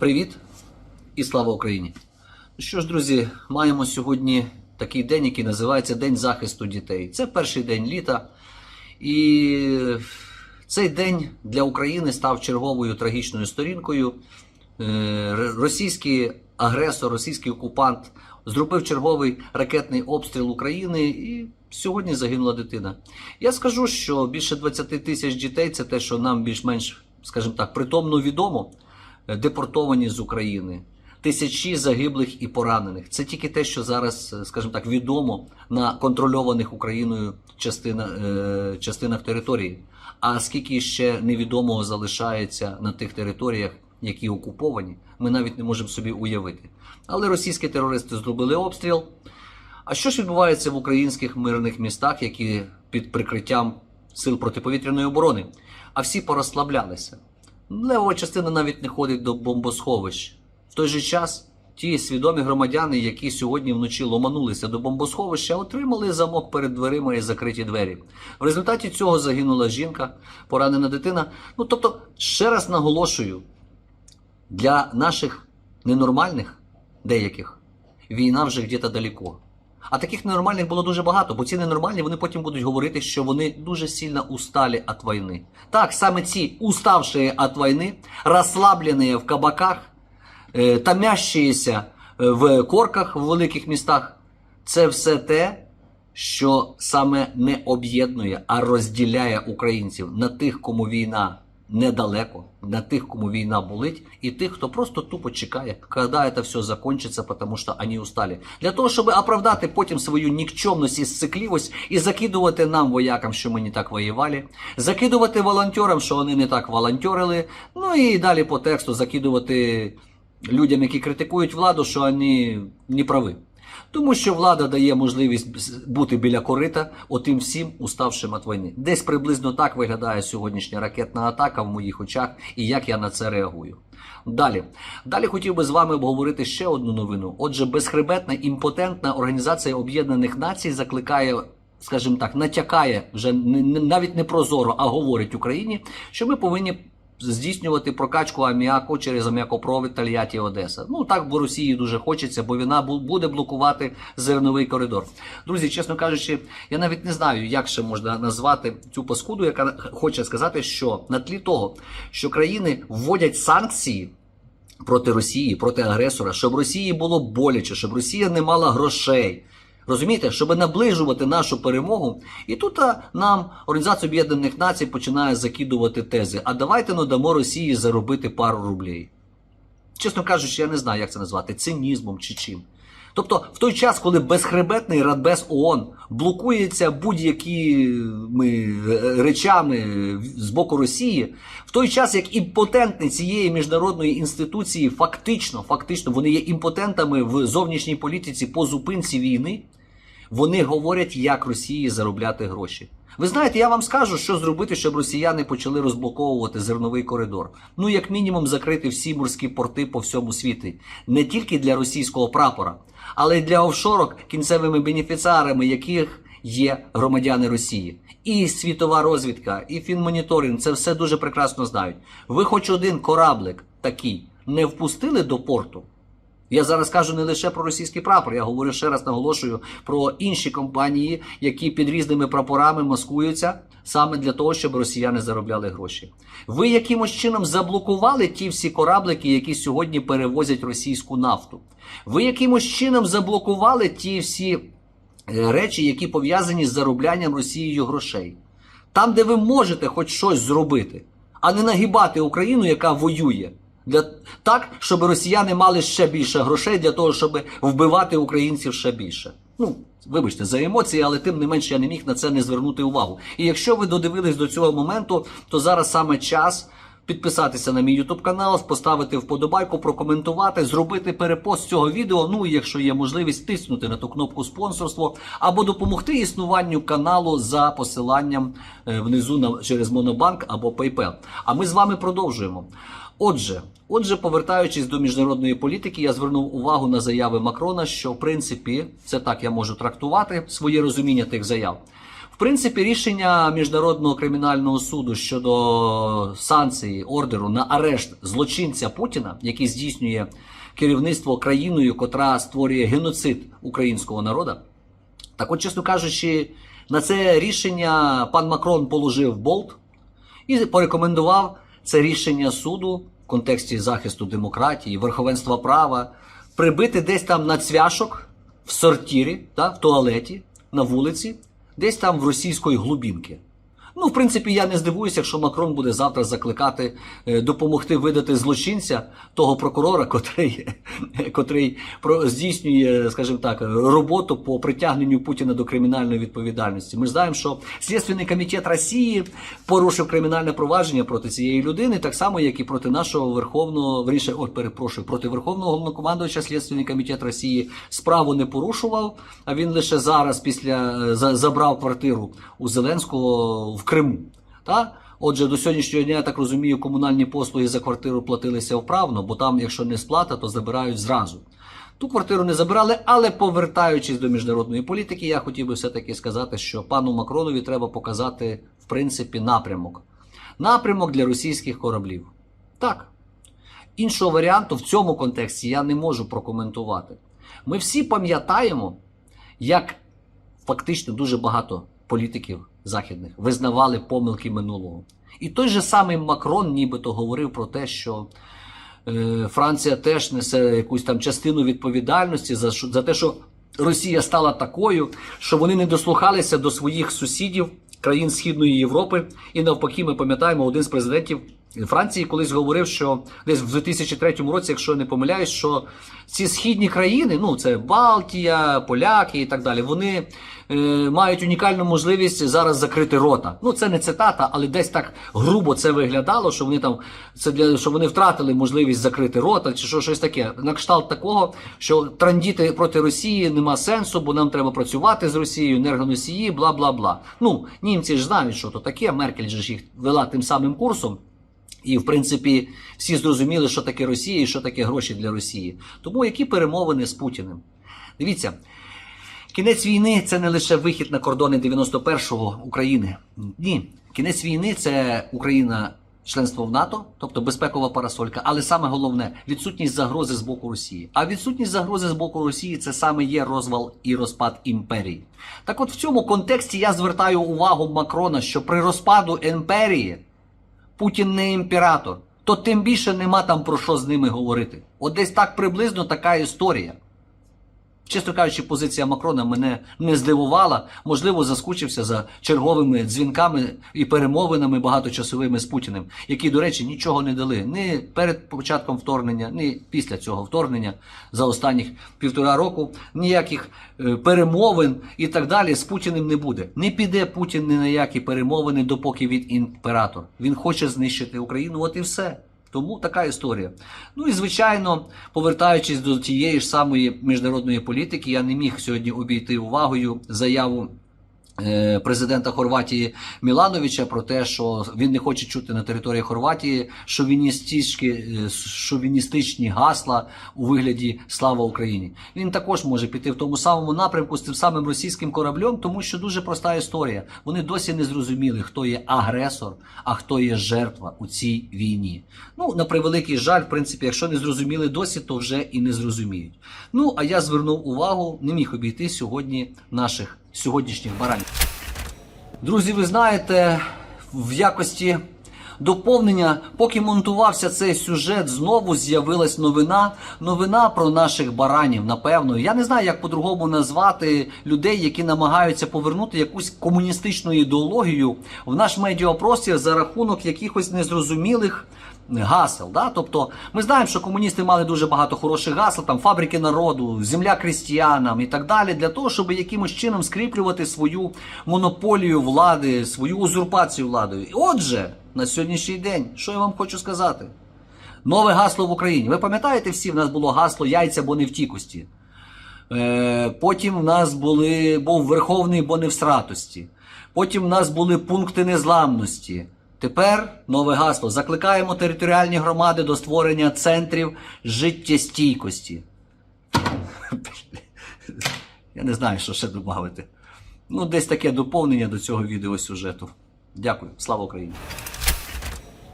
Привіт і слава Україні! Ну що ж, друзі, маємо сьогодні такий день, який називається День захисту дітей. Це перший день літа. І цей день для України став черговою трагічною сторінкою. Е, Російський агресор, російський окупант зробив черговий ракетний обстріл України і сьогодні загинула дитина. Я скажу, що більше 20 тисяч дітей це те, що нам більш-менш, скажімо так, притомно відомо, депортовані з України. Тисячі загиблих і поранених. Це тільки те, що зараз, е, скажімо так, відомо на контрольованих Україною частина, е, частинах території. А скільки ще невідомого залишається на тих територіях, які окуповані, ми навіть не можемо собі уявити. Але російські терористи зробили обстріл. А що ж відбувається в українських мирних містах, які під прикриттям сил протиповітряної оборони? А всі порозслаблялися. Левова частина навіть не ходить до бомбосховищ. В той же час ті свідомі громадяни, які сьогодні вночі ломанулися до бомбосховища, отримали замок перед дверима і закриті двері. В результаті цього загинула жінка, поранена дитина. Ну тобто, ще раз наголошую, для наших ненормальних деяких війна вже где-то далеко. А таких ненормальних було дуже багато, бо ці ненормальні вони потім будуть говорити, що вони дуже сильно устали від війни. Так, саме ці уставшие від війни, розслаблені в кабаках, е, е, в корках в великих містах, це все те, що саме не об'єднує, а розділяє українців на тих, кому війна недалеко, на тих, кому війна болить, і тих, хто просто тупо чекає, коли це все закончиться, тому що вони устали. Для того, щоб оправдати потім свою нікчемність і сцикливість і закидувати нам, воякам, що ми не так воювали, закидувати волонтерам, що вони не так волонтерили, ну і далі по тексту закидувати людям, які критикують владу, що вони не прави. Тому що влада дає можливість бути біля корита отим всім уставшим від війни. Десь приблизно так виглядає сьогоднішня ракетна атака в моїх очах, і як я на це реагую. Далі, далі хотів би з вами обговорити ще одну новину. Отже, безхребетна імпотентна організація Об'єднаних Націй закликає. Скажімо так, натякає вже навіть не прозоро, а говорить Україні, що ми повинні здійснювати прокачку аміаку через аміакопровід Тольятті Одеса. Ну так в Росії дуже хочеться, бо вона буде блокувати зерновий коридор. Друзі, чесно кажучи, я навіть не знаю, як ще можна назвати цю паскуду, яка хоче сказати, що на тлі того, що країни вводять санкції. Проти Росії, проти агресора, щоб Росії було боляче, щоб Росія не мала грошей. Розумієте, щоб наближувати нашу перемогу, і тут нам Організація Об'єднаних Націй починає закидувати тези. А давайте надамо Росії заробити пару рублей. Чесно кажучи, я не знаю, як це назвати цинізмом чи чим. Тобто, в той час, коли безхребетний Радбез ООН блокується будь-якими речами з боку Росії, в той час як імпотентні цієї міжнародної інституції фактично, фактично вони є імпотентами в зовнішній політиці по зупинці війни, вони говорять, як Росії заробляти гроші. Ви знаєте, я вам скажу, що зробити, щоб росіяни почали розблоковувати зерновий коридор. Ну, як мінімум, закрити всі морські порти по всьому світі, не тільки для російського прапора, але й для офшорок, кінцевими бенефіціарами яких є громадяни Росії. І світова розвідка, і фінмоніторинг це все дуже прекрасно знають. Ви хоч один кораблик такий не впустили до порту. Я зараз кажу не лише про російський прапор, я говорю ще раз наголошую про інші компанії, які під різними прапорами маскуються саме для того, щоб росіяни заробляли гроші. Ви якимось чином заблокували ті всі кораблики, які сьогодні перевозять російську нафту. Ви якимось чином заблокували ті всі е, речі, які пов'язані з зароблянням Росією грошей. Там, де ви можете хоч щось зробити, а не нагибати Україну, яка воює. Для так, щоб росіяни мали ще більше грошей для того, щоб вбивати українців ще більше. Ну, вибачте, за емоції, але тим не менше я не міг на це не звернути увагу. І якщо ви додивились до цього моменту, то зараз саме час підписатися на мій YouTube канал, поставити вподобайку, прокоментувати, зробити перепост цього відео. Ну і якщо є можливість, тиснути на ту кнопку спонсорство або допомогти існуванню каналу за посиланням е, внизу на через Монобанк або PayPal. А ми з вами продовжуємо. Отже, отже, повертаючись до міжнародної політики, я звернув увагу на заяви Макрона, що в принципі це так я можу трактувати своє розуміння тих заяв. В принципі, рішення Міжнародного кримінального суду щодо санкції ордеру на арешт злочинця Путіна, який здійснює керівництво країною, котра створює геноцид українського народу. Так от, чесно кажучи, на це рішення пан Макрон положив болт і порекомендував це рішення суду контексті захисту демократії, верховенства права прибити десь там на цвяшок в сортірі, та, в туалеті, на вулиці, десь там в російської глубінки. Ну, в принципі, я не здивуюся, якщо Макрон буде завтра закликати е, допомогти видати злочинця того прокурора, котрий, котрий здійснює, скажімо так, роботу по притягненню Путіна до кримінальної відповідальності. Ми ж знаємо, що Слідственний комітет Росії порушив кримінальне провадження проти цієї людини, так само, як і проти нашого верховного, верніше, ой, перепрошую, проти верховного головнокомандувача Слідственний комітет Росії справу не порушував. А він лише зараз, після е, забрав квартиру у Зеленського в Криму. Та? Отже, до сьогоднішнього дня, я так розумію, комунальні послуги за квартиру платилися вправно, бо там, якщо не сплата, то забирають зразу. Ту квартиру не забирали, але повертаючись до міжнародної політики, я хотів би все-таки сказати, що пану Макронові треба показати, в принципі, напрямок. Напрямок для російських кораблів. Так. Іншого варіанту в цьому контексті я не можу прокоментувати. Ми всі пам'ятаємо, як фактично дуже багато політиків західних визнавали помилки минулого. І той же самий Макрон нібито говорив про те, що е, Франція теж несе якусь там частину відповідальності за, за те, що Росія стала такою, що вони не дослухалися до своїх сусідів, країн Східної Європи. І навпаки, ми пам'ятаємо, один з президентів Франції колись говорив, що десь в 2003 році, якщо я не помиляюсь, що ці східні країни, ну це Балтія, Поляки і так далі, вони е, мають унікальну можливість зараз закрити рота. Ну це не цитата, але десь так грубо це виглядало, що вони там це для що вони втратили можливість закрити рота, чи що щось таке. На кшталт такого, що трандіти проти Росії нема сенсу, бо нам треба працювати з Росією, енергоносії, бла бла бла. Ну німці ж знають, що то таке. Меркель же ж їх вела тим самим курсом. І, в принципі, всі зрозуміли, що таке Росія і що таке гроші для Росії. Тому які перемовини з Путіним? Дивіться, кінець війни це не лише вихід на кордони 91-го України. Ні, кінець війни це Україна. Членство в НАТО, тобто безпекова парасолька, але саме головне відсутність загрози з боку Росії. А відсутність загрози з боку Росії це саме є розвал і розпад імперії. Так от в цьому контексті я звертаю увагу Макрона, що при розпаду імперії Путін не імператор, то тим більше нема там про що з ними говорити. От десь так приблизно така історія. Чесно кажучи, позиція Макрона мене не здивувала. Можливо, заскучився за черговими дзвінками і перемовинами багаточасовими з Путіним, які, до речі, нічого не дали ні перед початком вторгнення, ні після цього вторгнення за останніх півтора року. Ніяких е, перемовин і так далі з Путіним не буде. Не піде Путін ні на які перемовини, допоки він імператор. Він хоче знищити Україну. От і все. Тому така історія. Ну і звичайно, повертаючись до тієї ж самої міжнародної політики, я не міг сьогодні обійти увагою заяву. Е, Президента Хорватії Мілановича про те, що він не хоче чути на території Хорватії е, шовіністичні гасла у вигляді Слава Україні. Він також може піти в тому самому напрямку з тим самим російським кораблем, тому що дуже проста історія. Вони досі не зрозуміли, хто є агресор, а хто є жертва у цій війні. Ну, на превеликий жаль, в принципі, якщо не зрозуміли досі, то вже і не зрозуміють. Ну, а я звернув увагу, не міг обійти сьогодні наших сьогоднішніх баранів. Друзі, ви знаєте, в якості доповнення, поки монтувався цей сюжет, знову з'явилась новина. Новина про наших баранів. Напевно, я не знаю, як по-другому назвати людей, які намагаються повернути якусь комуністичну ідеологію в наш медіапростір за рахунок якихось незрозумілих. Гасел, да? тобто ми знаємо, що комуністи мали дуже багато хороших гасел, там фабрики народу, земля крістіянам і так далі, для того, щоб якимось чином скріплювати свою монополію влади, свою узурпацію владою. І отже, на сьогоднішній день, що я вам хочу сказати? Нове гасло в Україні. Ви пам'ятаєте всі, в нас було гасло яйця, бо не в тікості. Е, Потім в нас були, був верховний, бо не в сратості. Потім в нас були пункти незламності. Тепер нове гасло. Закликаємо територіальні громади до створення центрів життєстійкості. Я не знаю, що ще додати. Ну, десь таке доповнення до цього відеосюжету. Дякую, слава Україні.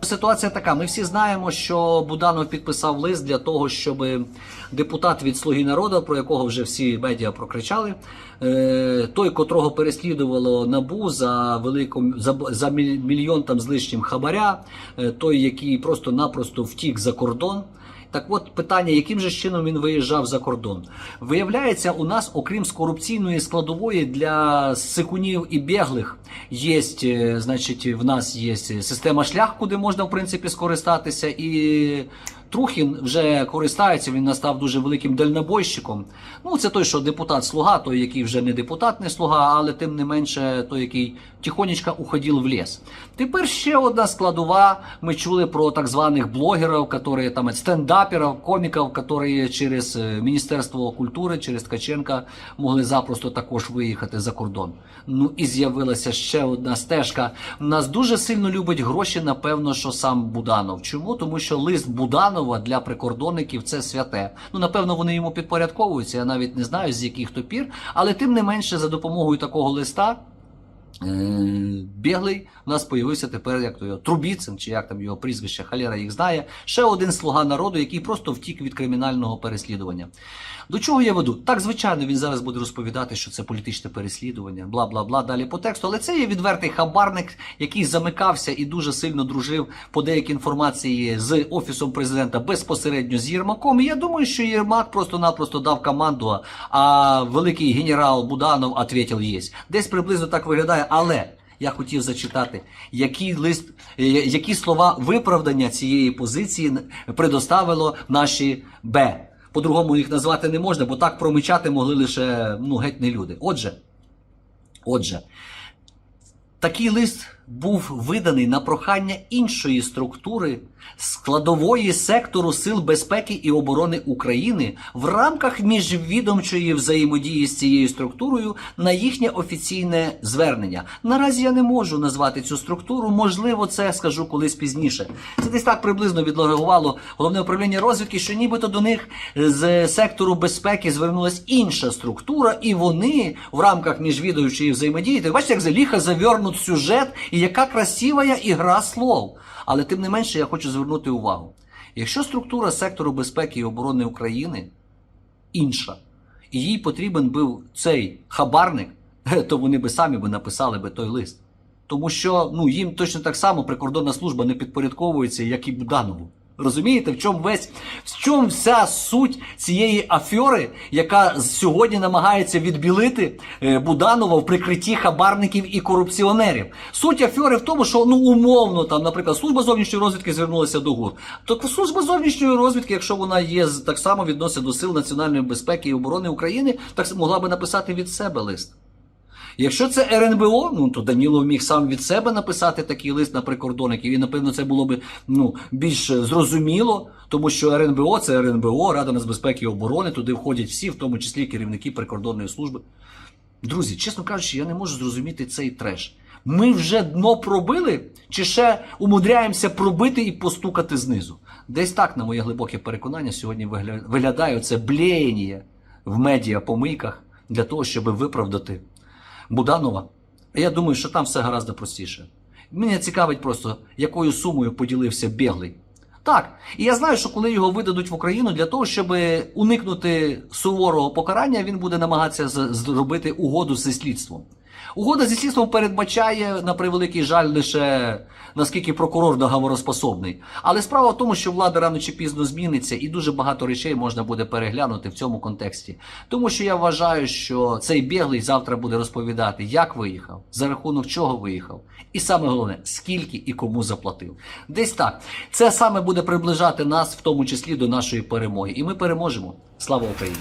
Ситуація така. Ми всі знаємо, що Буданов підписав лист для того, щоб депутат від Слуги народу, про якого вже всі медіа прокричали, е, той, котрого переслідувало набу за велику за, за мільйон там з лишнім хабаря, е, той, який просто-напросто втік за кордон. Так от питання, яким же чином він виїжджав за кордон? Виявляється, у нас, окрім з корупційної складової для сикунів і біглих, є, е, значить, в нас є система шлях, куди можна в принципі скористатися. І Трухін вже користається, він настав дуже великим дальнобойщиком. Ну, це той, що депутат слуга, той, який вже не депутат, не слуга, але тим не менше той, який тихонечко уходив в ліс. Тепер ще одна складова. Ми чули про так званих блогерів, які там стендаперів, коміків, які через е, Міністерство культури, через Ткаченка могли запросто також виїхати за кордон. Ну і з'явилася ще одна стежка. Нас дуже сильно любить гроші, напевно, що сам Буданов. Чому? Тому що лист Буданова для прикордонників це святе. Ну, напевно, вони йому підпорядковуються. Я навіть не знаю з яких то пір, але тим не менше, за допомогою такого листа. Е, Біглий у нас появився тепер як то його Трубіцин, чи як там його прізвище, халера їх знає. Ще один слуга народу, який просто втік від кримінального переслідування. До чого я веду? Так, звичайно, він зараз буде розповідати, що це політичне переслідування, бла бла бла. Далі по тексту. Але це є відвертий хабарник, який замикався і дуже сильно дружив по деякій інформації з офісом президента безпосередньо з Єрмаком. І я думаю, що Єрмак просто-напросто дав команду, а великий генерал Буданов відповів єсть. Десь приблизно так виглядає, але. Я хотів зачитати, які лист, е, які слова виправдання цієї позиції предоставило наші Б. По-другому їх назвати не можна, бо так промичати могли лише ну, геть не люди. Отже, отже, такий лист був виданий на прохання іншої структури складової сектору Сил безпеки і оборони України в рамках міжвідомчої взаємодії з цією структурою на їхнє офіційне звернення. Наразі я не можу назвати цю структуру, можливо, це скажу колись пізніше. Це десь так приблизно відреагувало головне управління розвідки, що нібито до них з сектору безпеки звернулася інша структура, і вони в рамках міжвідомчої взаємодії. Так бачите, як за ліха завернут сюжет, і яка красива ігра слов. Але тим не менше я хочу звернути увагу. Якщо структура сектору безпеки і оборони України інша, і їй потрібен був цей хабарник, то вони би самі написали би той лист. Тому що ну, їм точно так само прикордонна служба не підпорядковується, як і Буданову. Розумієте, в чому весь в чому вся суть цієї афьори, яка сьогодні намагається відбілити е, Буданова в прикритті хабарників і корупціонерів? Суть афьори в тому, що ну умовно там, наприклад, служба зовнішньої розвідки звернулася до ГУР. То служба зовнішньої розвідки, якщо вона є так само відносить до сил національної безпеки і оборони України, так могла би написати від себе лист. Якщо це РНБО, ну то Данілов міг сам від себе написати такий лист на прикордонників, і напевно це було б ну, більш зрозуміло, тому що РНБО це РНБО, Рада нацбезпеки і оборони, туди входять всі, в тому числі керівники прикордонної служби. Друзі, чесно кажучи, я не можу зрозуміти цей треш. Ми вже дно пробили, чи ще умудряємося пробити і постукати знизу? Десь так, на моє глибоке переконання, сьогодні вигля- виглядає це блєєння в медіа помийках для того, щоб виправдати Буданова. Я думаю, що там все гораздо простіше. Мене цікавить просто, якою сумою поділився біглий. Так, і я знаю, що коли його видадуть в Україну для того, щоб уникнути суворого покарання, він буде намагатися зробити угоду зі слідством. Угода зі слідством передбачає, на превеликий жаль, лише наскільки прокурор договороспособний. Але справа в тому, що влада рано чи пізно зміниться, і дуже багато речей можна буде переглянути в цьому контексті. Тому що я вважаю, що цей біглий завтра буде розповідати, як виїхав, за рахунок чого виїхав, і саме головне, скільки і кому заплатив. Десь так. Це саме буде приближати нас, в тому числі до нашої перемоги. І ми переможемо. Слава Україні!